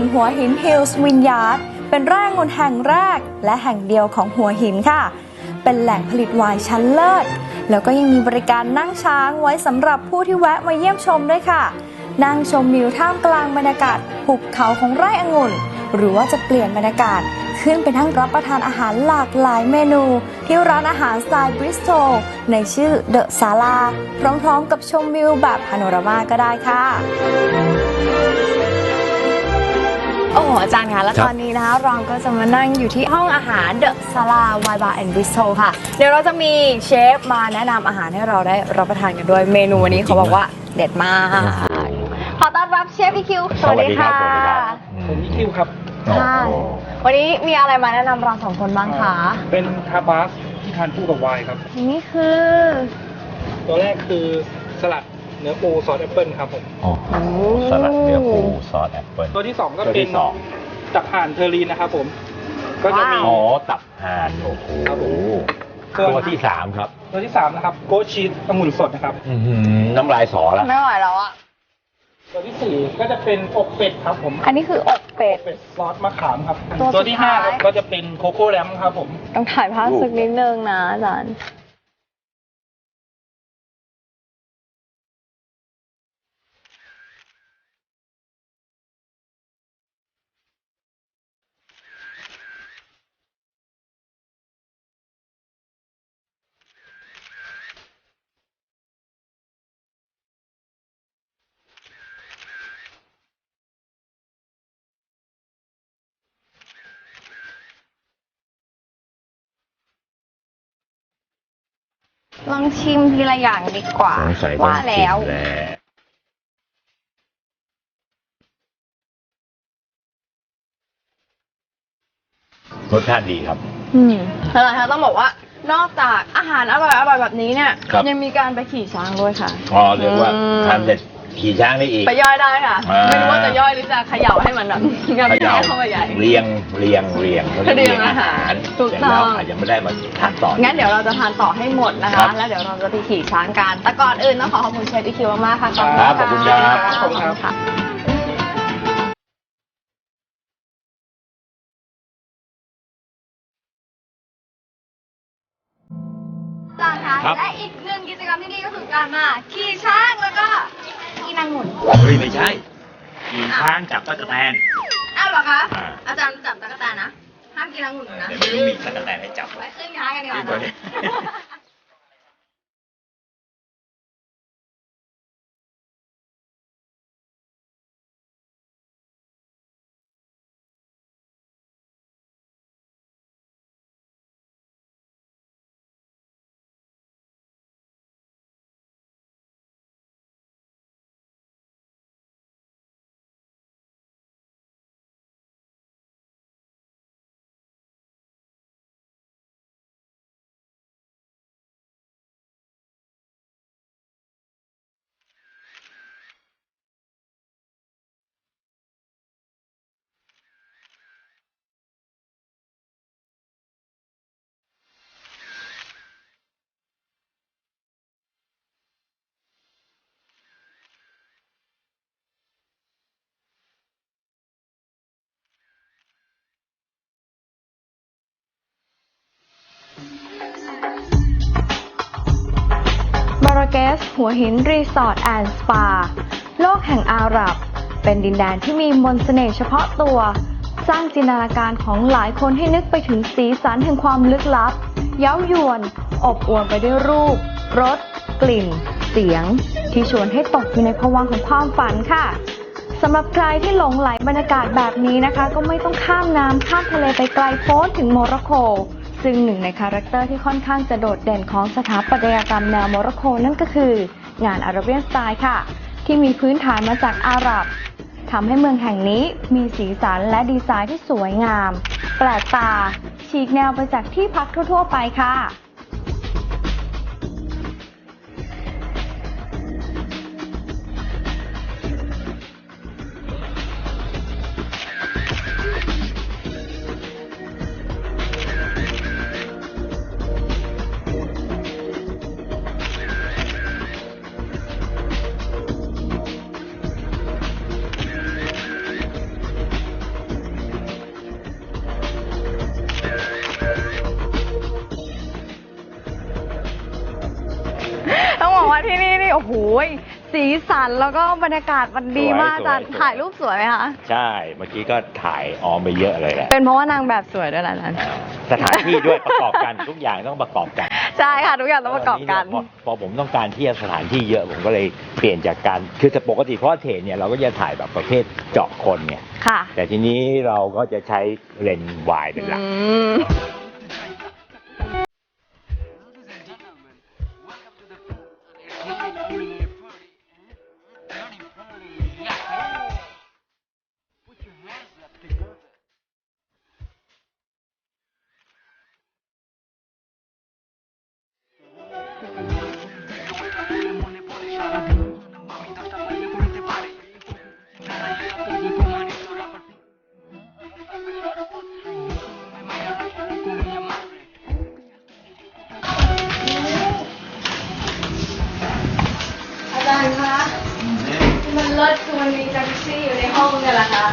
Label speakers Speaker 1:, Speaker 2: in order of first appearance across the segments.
Speaker 1: นหัวหินฮิลส์วินยาร์ดเป็นไร่งุ่นแห่งแรกและแห่งเดียวของหัวหินค่ะ เป็นแหล่งผลิตไวน์ชั้นเลิศ แล้วก็ยังมีบริการนั่งช้างไว้สำหรับผู้ที่แวะมาเยี่ยมชมด้วยค่ะ นั่งชมวิวท่ามกลางบรรยากาศหุบเขาของไร่องุ่น หรือว่าจะเปลี่ยนบรรยากาศ ขึ้นไปนั่งรับประทานอาหารหลากหลายเมนู ที่ร้านอาหารสไตล์บริสโตลในชื่อเดอะซาลาพร้อมๆ กับชมวิวแบบพาโนรามาก็ได้ค่ะ โอ้โหอาจารย์คะแล้ว
Speaker 2: ครับ
Speaker 1: ตอนนี้นะคะเราก็จะมานั่งอยู่ที่ห้องอาหารเดอะซาลาวายบาร์แอนด์บิสโค่ะ เดี๋ยวเราจะมีเชฟมาแนะนำอาหารให้เราได้รับประทานกันด้วยเมนูวันนี้เขาบอกว่าเด็ดมาก ขอต้อนรับเชฟอีคิวสวัสดีค่ะ
Speaker 3: ผมอีคิวครับ
Speaker 1: ค่ะวันนี้มีอะไรมาแนะนำเราสองคนบ้างคะ
Speaker 3: เป็นทาปาสที่ทานคู่กับไวน์ครับ
Speaker 1: นี่คือ
Speaker 3: ตัวแรกคือสลัด เนื้อปูซอสแอปเปิลครับผม
Speaker 2: โอ้โหสลัดเนื้อปูซอสแอปเปิล
Speaker 3: ตัวที่สองก็
Speaker 2: ตัว
Speaker 3: เป็
Speaker 2: ที่
Speaker 3: น
Speaker 2: สอง
Speaker 3: ตับห่านเทอรีนนะครับผม ก็จะมี
Speaker 2: อ๋อตับห่านโอ้โห
Speaker 3: ครับผม
Speaker 2: ตัวที่สามครับ
Speaker 3: ตัวที่สามนะครับโกชีสองุ่นสดนะครับ
Speaker 2: อื้อหือน้ำลายสอละ
Speaker 1: ไม่ไหวแล้วอะ
Speaker 3: ตัวที่สี่ก็จะเป็นอกเป็ดครับผม
Speaker 1: อันนี้คืออกเป็ด
Speaker 3: เป็ดซอสมะขามครับ
Speaker 1: ตัวสุด
Speaker 3: ตัวที่ห้า
Speaker 1: ท้าย
Speaker 3: ครับก็จะเป็นโคโค่แรมครับผม
Speaker 1: ต้องถ่ายภาพสักนิดนึงนะอาจารย์ ลองชิมทีละอย่างดีกว่า
Speaker 2: สงสัยต้อง
Speaker 1: ว่า
Speaker 2: ชิ
Speaker 1: แล้ว
Speaker 2: มแล้วรสชาติดีครับ
Speaker 1: อืมแล้วนะคะต้องบอกว่า นอกจากอาหารอร่อยอร่อยแบบนี้เนี่ย
Speaker 2: ครับ
Speaker 1: ยังมีการไปขี่ช้างด้วยค่ะ
Speaker 2: อ๋อเรียกว่า
Speaker 1: อืม
Speaker 2: ทานเสร็จ ขี่ช้างได้อีก
Speaker 1: ไปย่อยได้ค่ะ
Speaker 2: อ่า
Speaker 1: ไม่รู้ว่าจะย่อยหรือจะเขย่าให้มันแบบงับ
Speaker 2: เขย่า
Speaker 1: เข้าไปใหญ่
Speaker 2: เรียงเรียงเรียงเขา
Speaker 1: เรียงอาหารถูก
Speaker 2: เสร็จแล้ว
Speaker 1: ต้อง
Speaker 2: อาจจะไม่ได้มาทานต่อ
Speaker 1: งั้นเดี๋ยวเราจะทานต่อให้หมดนะ
Speaker 2: ครั
Speaker 1: คะ
Speaker 2: บ
Speaker 1: แล้วเดี๋ยวเราจะไปขี่ช้างกัน แต่ก่อนอื่นต้องขอขอบคุณเชฟอีคิวมากๆค่ะ
Speaker 2: ครับขอบคุณครับ
Speaker 1: ขอบคุณค่ะจ้าค่ะ
Speaker 2: ครับ
Speaker 1: และอีกหนึ่งกิจกรรมที่นี่ก็คือการมาขี่ช้างแล้วก็ขี่ นางหมุน
Speaker 2: เฮ้ยไม่ใช่ขี่ช้างจับตะกแตน
Speaker 1: อ้าวเหรอคะ
Speaker 2: อ่า
Speaker 1: อาจารย์จับตะกแตนนะ ห้ามกินนางหมุนนะ
Speaker 2: แต่ไม่รู้มีตะกแตนให้จับไหม
Speaker 1: ไปขึ้นช้างกันดีกว่า เกส หัวหินรีสอร์ทแอนด์สปา โลกแห่งอาหรับ เป็นดินแดนที่มีมนต์เสน่ห์เฉพาะตัว สร้างจินตนาการของหลายคนให้นึกไปถึงสีสันแห่งความลึกลับ เย้ายวน อบอวลไปด้วยรูป รส กลิ่น เสียง ที่ชวนให้ตกอยู่ในภวังค์ของความฝันค่ะสำหรับใครที่หลงไหลบรรยากาศแบบนี้นะคะ ก็ไม่ต้องข้ามน้ำข้ามทะเลไปไกลโพ้นถึงโมร็อกโก ซึ่งหนึ่งในคาแรคเตอร์ที่ค่อนข้างจะโดดเด่นของสถาปัตยกรรมแนวโมร็อกโกนั่นก็คือ งานอาราเบียนสไตล์ค่ะ ที่มีพื้นฐานมาจากอาหรับทำให้เมืองแห่งนี้มีสีสันและดีไซน์ที่สวยงาม แปลกตา ฉีกแนวไปจากที่พักทั่วๆไปค่ะ
Speaker 4: ที่นี่นี่โอ้โหสีสันแล้วก็บรรยากาศมันดีมาก
Speaker 2: สวย
Speaker 4: อาจารย์
Speaker 2: สวย
Speaker 4: ถ่ายรูปสวยไหมคะ
Speaker 2: ใช่ เมื่อกี้ก็ถ่ายออมไปเยอะเลยแหละ
Speaker 4: เป็นเพราะว่านางแบบสวยด้วยแหละนั้น
Speaker 2: อ่าสถานที่ด้วยประกอบกันทุกอย่างต้องประกอบกัน
Speaker 4: ใช่ค่ะทุกอย่างต้องประกอบกัน
Speaker 2: พอพอผมต้องการที่จะสถานที่เยอะผมก็เลยเปลี่ยนจากการคือปกติเพราะเทรดเนี่ยเราก็จะถ่ายแบบประเภทเจาะคนเนี่ย
Speaker 4: ค่ะ
Speaker 2: แต่ทีนี้เราก็จะใช้เลนส์วายเป็นหลัก
Speaker 4: อืม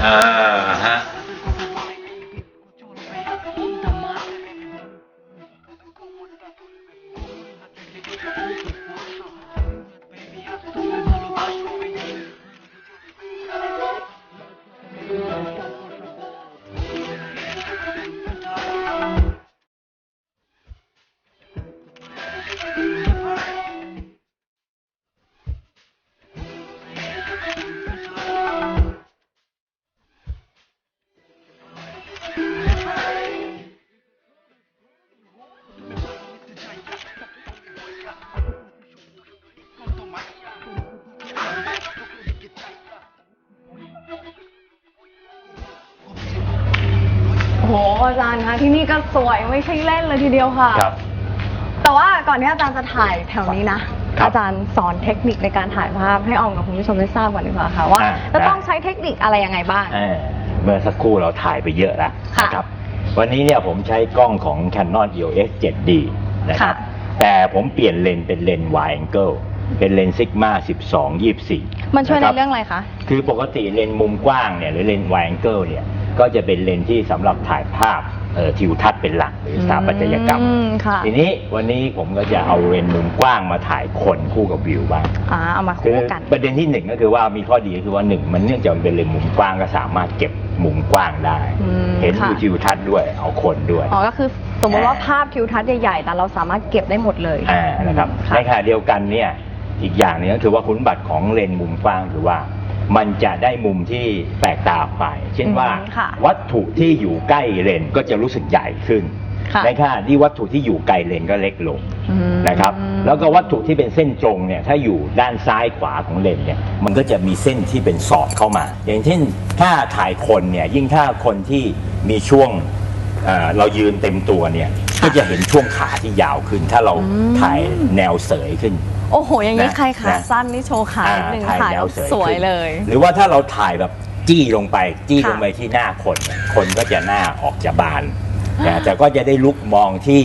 Speaker 4: อ โอ้โหอาจารย์คะที่นี่ก็สวยไม่ใช่เล่นเลยทีเดียวค่ะ
Speaker 2: ครับ
Speaker 4: แต่ว่าก่อนที่อาจารย์จะถ่ายแถวนี้นะ
Speaker 2: ครับ
Speaker 4: อาจารย์สอนเทคนิคในการถ่ายภาพให้ออมกับคุณผู้ชมได้ทราบก่อนดีกว่าค่ะว่า
Speaker 2: อ่า
Speaker 4: จะต้องใช้เทคนิคอะไรยังไงบ้าง
Speaker 2: เออเมื่อสักครู่เราถ่ายไปเยอะแล้ว
Speaker 4: ค่ะ
Speaker 2: นะครับ วันนี้เนี่ยผมใช้กล้องของ Canon EOS 7D นะครับ
Speaker 4: ค่ะ
Speaker 2: แต่ผมเปลี่ยนเลนส์เป็นเลนส์ wide angle เป็นเลนส์ Sigma 12 24
Speaker 4: มันช่วยในะ
Speaker 2: คบ
Speaker 4: เรื่องอะไรคะ
Speaker 2: คือปกติเลนส์มุมกว้างเนี่ยหรือเลนส์ wide angle เนี่ย ก็จะเป็นเลนส์ที่สำหรับถ่ายภาพเอ่อทิวทัศน์เป็นหลักหรือสถาปัตยกรรม
Speaker 4: อืมค่ะ
Speaker 2: ทีนี้วันนี้ผมก็จะเอาเลนส์มุมกว้างมาถ่ายคนคู่กับวิวบ้าง
Speaker 4: อ่าเอามา
Speaker 2: คื
Speaker 4: คู่
Speaker 2: อ
Speaker 4: กัน
Speaker 2: ประเด็นที่หนึ่งก็คือว่ามีข้อดีก็คือว่าหนึ่งมันเนื่องจากมันเป็นเลนส์มุมกว้างก็สามารถเก็บมุมกว้างได้
Speaker 4: อืม
Speaker 2: เห็น
Speaker 4: ค่ะ
Speaker 2: วิวทิวทัศน์ด้วยเอาคนด้วย
Speaker 4: อ๋อก็คือสมมติว่า
Speaker 2: อ่า
Speaker 4: ภาพทิวทัศน์ใหญ่ๆแต่เราสามารถเก็บได้หมดเลย
Speaker 2: อ่านะครับ
Speaker 4: ค่ะ
Speaker 2: ในขณะเดียวกันเนี่ยอีกอย่างหนึงก็คือว่าคุณสมบัติของเลนส์มุมกว้างคือว่า มันจะได้มุมที่แปลกตาออกไป เช่นว่า
Speaker 4: อืมค่ะ
Speaker 2: วัตถุที่อยู่ใกล้เลนส์ก็จะรู้สึกใหญ่ขึ้น
Speaker 4: ค่ะ
Speaker 2: ในขณะที่วัตถุที่อยู่ไกลเลนส์ก็เล็กลง
Speaker 4: อืม
Speaker 2: นะครับ แล้วก็วัตถุที่เป็นเส้นตรงเนี่ยถ้าอยู่ด้านซ้ายขวาของเลนส์เนี่ยมันก็จะมีเส้นที่เป็นสอดเข้ามา อย่างเช่นถ้าถ่ายคนเนี่ยยิ่งถ้าคนที่มีช่วง เอ่อเรายืนเต็มตัวเนี่ยก็จะเห็นช่วงขาที่ยาวขึ้น ถ้าเรา
Speaker 4: อืม
Speaker 2: ถ่ายแนวเสยขึ้น
Speaker 4: โอ้โห อย่างนี้
Speaker 2: นะ
Speaker 4: ใครขา
Speaker 2: นะ
Speaker 4: สั้นนี่โชว์ขานิดนึง
Speaker 2: อ่
Speaker 4: ถ่าย
Speaker 2: แน
Speaker 4: แล้ว
Speaker 2: เย
Speaker 4: สวย
Speaker 2: ขึ้น
Speaker 4: เลย
Speaker 2: หรือว่าถ้าเราถ่ายแบบจี้ลงไปจี้
Speaker 4: ค่ะ
Speaker 2: ลงไปที่หน้าคนเนี่ยคนก็จะหน้าออกจะบานนะแต่ก็จะได้ลุกมองที่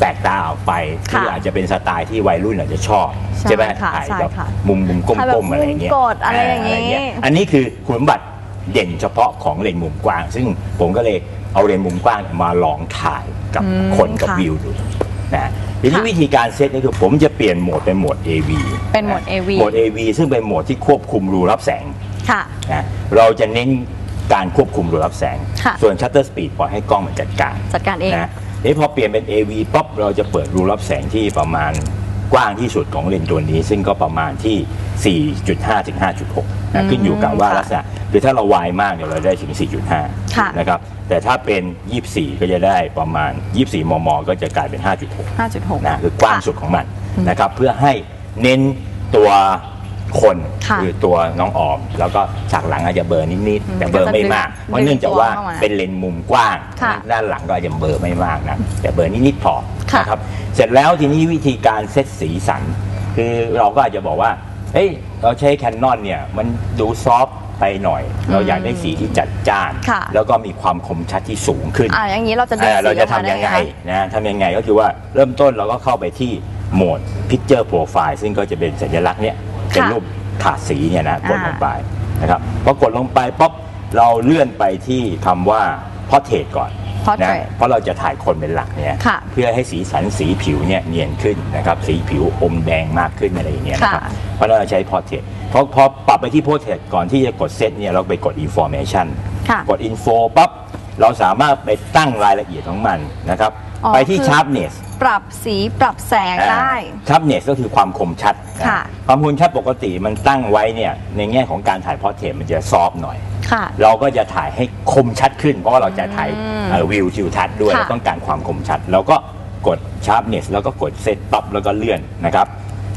Speaker 2: แตกตาออกไปที่
Speaker 4: ค่ะ
Speaker 2: อาจจะเป็นสไตล์ที่วัยรุ่นอาจจะชอบ
Speaker 4: ใช่
Speaker 2: ไหม
Speaker 4: ค่ะ
Speaker 2: ถ่าย
Speaker 4: ใช่
Speaker 2: แบบ
Speaker 4: ค่ะ
Speaker 2: มุมมุมก้
Speaker 4: ถ่ายแบบ
Speaker 2: มๆอะไรอย่างเงี้ย
Speaker 4: มุมกดอะไรอย่างงี้
Speaker 2: เงี้ยอันนี้คือคุณสมบัติเด่นเฉพาะของเลนส์มุมกว้าง ซึ่งผมก็เลย เอาเลนส์มุมกว้างมาลองถ่ายกับ
Speaker 4: อืม
Speaker 2: คนกับ
Speaker 4: ค่ะ
Speaker 2: วิวดูนะทีนี้
Speaker 4: ค่ะ
Speaker 2: วิธีการเซตนี่คือผมจะเปลี่ยนโหมดเป็นโหมด AV
Speaker 4: เป็นโหมด AV
Speaker 2: โหมด AV ซึ่งเป็นโหมดที่ควบคุมรูรับแสง
Speaker 4: ค่ะ
Speaker 2: นะเราจะเน้นการควบคุมรูรับแสง
Speaker 4: ค่ะ
Speaker 2: ส่วนชัตเตอร์สปีดปล่อยให้กล้องมันจัดการ
Speaker 4: จัดการเอง
Speaker 2: นะนี่พอเปลี่ยนเป็น AV ป๊อปเราจะเปิดรูรับแสงที่ประมาณกว้างที่สุดของเลนส์ตัวนี้ ซึ่งก็ประมาณที่ 4.5ถึง5.6
Speaker 4: อื
Speaker 2: นะ
Speaker 4: ม
Speaker 2: ขึ้นอยู่กับว่า
Speaker 4: ค่ะ
Speaker 2: ลักษณะคือถ้าเราวายมากเนี่ยเราได้ถึง
Speaker 4: ค่ะ
Speaker 2: 4.5 นะครับ แต่ถ้าเป็น 24 ก็จะได้ประมาณ 24 มม ก็จะกลายเป็น 5.6
Speaker 4: 5.6
Speaker 2: นะคือกว้างสุดของมัน
Speaker 4: อืม
Speaker 2: นะครับ เพื่อให้เน้นตัวคน
Speaker 4: ค่ะ
Speaker 2: อตัวน้องออม แล้วก็ฉากหลังอาจจะเบลอร์นิด
Speaker 4: อืม
Speaker 2: ๆแต่เบลอร์ไม่มาก
Speaker 4: ก็จะดึง
Speaker 2: เพราะเนื่องจากว่า
Speaker 4: ดึงตัวเข้ามา
Speaker 2: เป็นเลนส์มุมกว้าง
Speaker 4: ค่ะ
Speaker 2: ด้านหลังก็อาจจะเบลอร์ไม่มากนะแต่เบลอร์นิดๆพอ
Speaker 4: ค่ะ
Speaker 2: นะครับเสร็จแล้วทีนี้วิธีการเซตสีสัน คือเราก็อาจจะบอกว่า เฮ้ยเราใช้แคนนอนเนี่ยมันดูซอฟต์ไปหน่อย เราอยากได้สีที่จัดจ้าน
Speaker 4: ค่ะ
Speaker 2: แล้วก็มีความคมชัดที่สูงขึ้น
Speaker 4: อ่าอย่างนี้เราจะดึง
Speaker 2: เอ่อ
Speaker 4: สี
Speaker 2: เราจะ
Speaker 4: ออกมา
Speaker 2: ทำยังไง
Speaker 4: ด้คะ
Speaker 2: นะทำยังไงก็คือว่าเริ่มต้นเราก็เข้าไปที่โหมด Picture Profile ซึ่งก็จะเป็นสัญลักษณ์เนี่ยเป็นรูปถาดสีเนี่ยนะกดลงไปนะครับพอกดลงไปป๊อปเราเลื่อนไปที่คำว่า Portrait ก่อน
Speaker 4: Portrait
Speaker 2: เพราะเราจะถ่ายคนเป็นหลักเนี่ย
Speaker 4: ค่ะ
Speaker 2: เพื่อให้สีสันสีผิวเนี่ยเนียนขึ้นนะครับสีผิวอมแดงมากขึ้นอะไรอย่างเงี้ยนะครับ
Speaker 4: ค่ะ
Speaker 2: เพราะเราใช้ portrait เพราะพอปรับไปที่ portrait ก่อนที่จะกดเซตเนี่ยเราไปกด information
Speaker 4: ค่ะ
Speaker 2: กด info ปั๊บเราสามารถไปตั้งรายละเอียดของมันนะครับ
Speaker 4: อ๋อ
Speaker 2: ไปที่
Speaker 4: คือ
Speaker 2: sharpness
Speaker 4: ปรับสีปรับแสงได้
Speaker 2: ชับเนสก็คือความคมชัดนะ
Speaker 4: ค่ะ
Speaker 2: ความคมชัดปกติมันตั้งไว้เนี่ยในแง่ของการถ่ายพอร์เทรตมันจะซอฟต์หน่อย
Speaker 4: ค่ะ
Speaker 2: เราก็จะถ่ายให้คมชัดขึ้น เพราะว่าเราจะถ่าย
Speaker 4: อืม
Speaker 2: เอ่อวิวทิวทัศน์ด้วย
Speaker 4: ค่ะ
Speaker 2: เราต้องการความคมชัดเราก็กดชาร์ปเนสแล้วก็กดเซตปั๊บแล้วก็เลื่อนนะครับ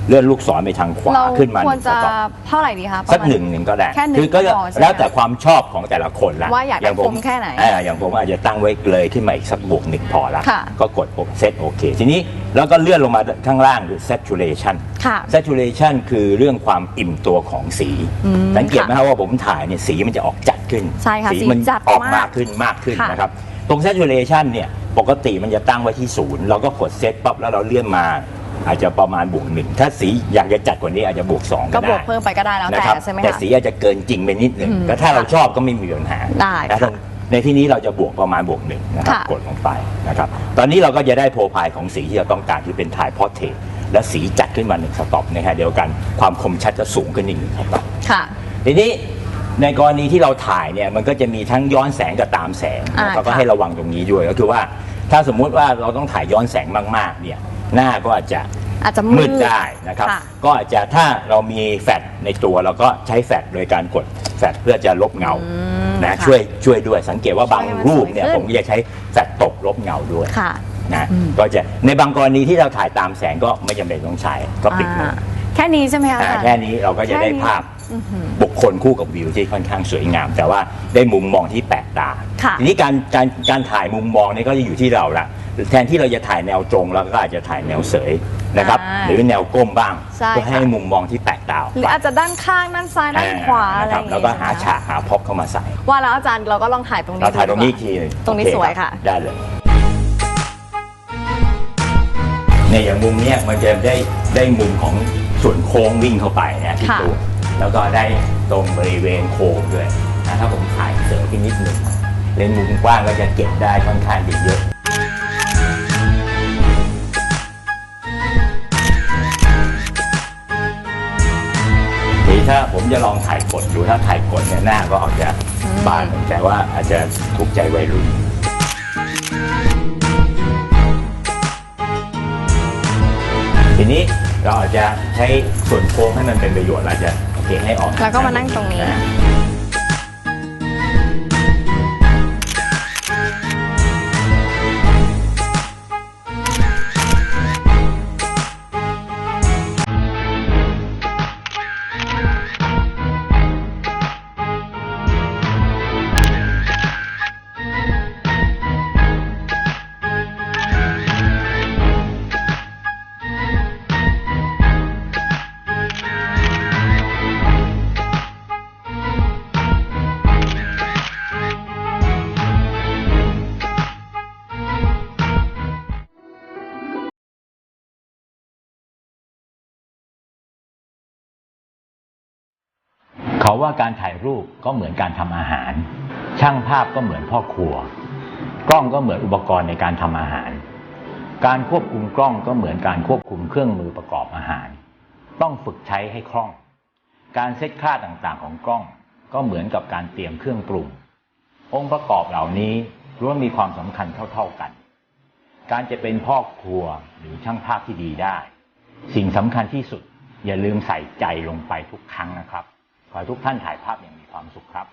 Speaker 2: เลื่อนลูกศรไปทางขวา
Speaker 4: เรา
Speaker 2: ขึ้นมา
Speaker 4: ควรจะ
Speaker 2: สต็อป
Speaker 4: เท่าไหร่ดีคะ
Speaker 2: สัก
Speaker 4: ประมาณ
Speaker 2: หนึ่งหนึ่งก็ได้
Speaker 4: แค่หนึ่ง
Speaker 2: คือก็
Speaker 4: ก็พอใช่ไหม
Speaker 2: แล้วแต่ความชอบของแต่ละคนละ
Speaker 4: ว่าอยากได้
Speaker 2: งผ
Speaker 4: คมแค่ไหน
Speaker 2: อ่าอย่างผมอาจจะตั้งไว้เลยขึ้นมาอีกสักบวกหนึ่งพอละ
Speaker 4: ค่ะ
Speaker 2: ก็กดเซตโอเค ทีนี้แล้วก็เลื่อนลงมาข้างล่างคือ saturation
Speaker 4: ค่ะ
Speaker 2: saturation คือเรื่องความอิ่มตัวของสี
Speaker 4: อืม
Speaker 2: สังเกตไหมครับว่าผมถ่ายเนี่ยสีมันจะออกจัดขึ้น
Speaker 4: ใช่ค่ะ
Speaker 2: สี
Speaker 4: สี
Speaker 2: มัน
Speaker 4: จัด
Speaker 2: ออก
Speaker 4: มามา
Speaker 2: กกขึ้นมากขึ้น
Speaker 4: ค่ะ
Speaker 2: นะครับ ตรง saturation เนี่ยปกติมันจะตั้งไว้ที่ศูนย์เราก็กดเซตปั๊บแล้วเราเลื่อนมา อาจจะประมาณบวกหนึ่งถ้าสีอยากจะจัดกว่านี้อาจจะบวกสอง
Speaker 4: ก็
Speaker 2: ก็
Speaker 4: บ
Speaker 2: ได้
Speaker 4: วกเพิ่มไปก็ได้แล้ว
Speaker 2: นะ
Speaker 4: แต่
Speaker 2: ครับ
Speaker 4: ใช่ไหม
Speaker 2: แต่
Speaker 4: คะ
Speaker 2: สีอาจจะเกินจริงไปนิดหนึ่ง
Speaker 4: อืม
Speaker 2: แต่ถ้าเรา
Speaker 4: ค่ะ
Speaker 2: ชอบก็ไม่มีปัญหา
Speaker 4: ได้
Speaker 2: นะ
Speaker 4: ค่ะ
Speaker 2: ในที่นี้เราจะบวกประมาณบวกหนึ่งนะครับ
Speaker 4: ค่ะ
Speaker 2: กดลงไปนะครับตอนนี้เราก็จะได้โปรไฟล์ของสีที่เราต้องการที่เป็นถ่ายพอร์เทรตและสีจัดขึ้นมาหนึ่งสต็อปในขณะเดียวกันความคมชัดจะสูงขึ้นอีกหนึ่งสต็อป
Speaker 4: ค่ะ
Speaker 2: ทีนี้ในกรณีที่เราถ่ายเนี่ยมันก็จะมีทั้งย้อนแสงกับตามแสง
Speaker 4: อ่า
Speaker 2: เราก็
Speaker 4: ค่ะ
Speaker 2: ให้ระวังตรงนี้ด้วยก็คือว่า ถ้าสมมุติว่าเราต้องถ่ายย้อนแสงมากๆเนี่ย หน้าก็อาจจะ
Speaker 4: อาจจะ
Speaker 2: มื
Speaker 4: มื
Speaker 2: ดได้นะครับ
Speaker 4: ค่ะ
Speaker 2: ก็อาจจะถ้าเรามีแฟลชในตัวเราก็ใช้แฟลชโดยการกดแฟลชเพื่อจะลบเงา
Speaker 4: อืม
Speaker 2: นะ
Speaker 4: ค่ะ
Speaker 2: ช่วยช่วยด้วยสังเกตว่าบาง
Speaker 4: ช่วยให้มัน
Speaker 2: รูปเนี่ย
Speaker 4: สวยขึ้น
Speaker 2: ผมก็จะใช้แฟลชตกลบเงาด้วย
Speaker 4: ค่ะ
Speaker 2: นะ
Speaker 4: อืม
Speaker 2: ก็จะในบางกรณีที่เราถ่ายตามแสงก็ไม่จำเป็นต้องใช้ก็ปิดเลย
Speaker 4: อ่าแค่นี้ใช่ไหมคะ
Speaker 2: อ่าแค่นี้เราก็จะได้ภาพ
Speaker 4: อื้อหือ
Speaker 2: บุคคลคู่กับวิวที่ค่อนข้างสวยงาม แต่ว่าได้มุมมองที่แปลกตา
Speaker 4: ค่ะ
Speaker 2: ทีนี้การการการถ่ายมุมมองนี่ก็จะอยู่ที่เราละ แทนที่เราจะถ่ายแนวตรงเราก็อาจจะถ่ายแนวเสยนะครับ
Speaker 4: อ่า
Speaker 2: หรือแนวก้มบ้าง
Speaker 4: ใช่
Speaker 2: เพื่อให้
Speaker 4: ค่ะ
Speaker 2: มุมมองที่แปลกตาออก
Speaker 4: หรือ
Speaker 2: ไป
Speaker 4: อาจจะด้านข้างด้านซ้ายด้านขวาอะไร
Speaker 2: นะ
Speaker 4: อ
Speaker 2: ครั
Speaker 4: ย่าง
Speaker 2: แล้วก็หาฉากหาพ็อปเข้ามาใส่
Speaker 4: ว่าแล้วอาจารย์เราก็ลองถ่ายตรงนี้
Speaker 2: เราถ่ายตรงนี้
Speaker 4: ดี
Speaker 2: อีก
Speaker 4: กว่า
Speaker 2: ทีหนึ่ง
Speaker 4: ตรงนี้
Speaker 2: โอเส
Speaker 4: วยค่ะ
Speaker 2: ได้เลยเนี่ยอย่างมุมเนี้ยมันจะได้ได้มุมของส่วนโค้งวิ่งเข้าไปนะที่
Speaker 4: ค่ะ
Speaker 2: ตัวแล้วก็ได้ตรงบริเวณโค้งด้วยนะถ้าผมถ่ายเสริมขึ้นนิดหนึ่งเลนส์มุมกว้างก็จะเก็บได้ค่อนข้างดีเยอะ ผมจะลองถ่ายกดดูถ้าถ่ายกดเนี่ยหน้าก็อาจจะบานแต่ว่าอาจจะถูกใจวัยรุ่นทีนี้เราอาจจะใช้ส่วนโค้งให้มันเป็นประโยชน์เราจะโอเคให้ออก
Speaker 4: แล้วก็มานั่งตรงนี้
Speaker 2: เขาว่าการถ่ายรูปก็เหมือนการทำอาหาร ช่างภาพก็เหมือนพ่อครัว กล้องก็เหมือนอุปกรณ์ในการทำอาหาร การควบคุมกล้องก็เหมือนการควบคุมเครื่องมือประกอบอาหาร ต้องฝึกใช้ให้คล่อง การเซตค่าต่างๆของกล้อง ก็เหมือนกับการเตรียมเครื่องปรุง องค์ประกอบเหล่านี้ล้วนมีความสำคัญเท่า ๆกัน การจะเป็นพ่อครัวหรือช่างภาพที่ดีได้ สิ่งสำคัญที่สุดอย่าลืมใส่ใจลงไปทุกครั้งนะครับ ขอให้ทุกท่านถ่ายภาพอย่างมีความสุขครับ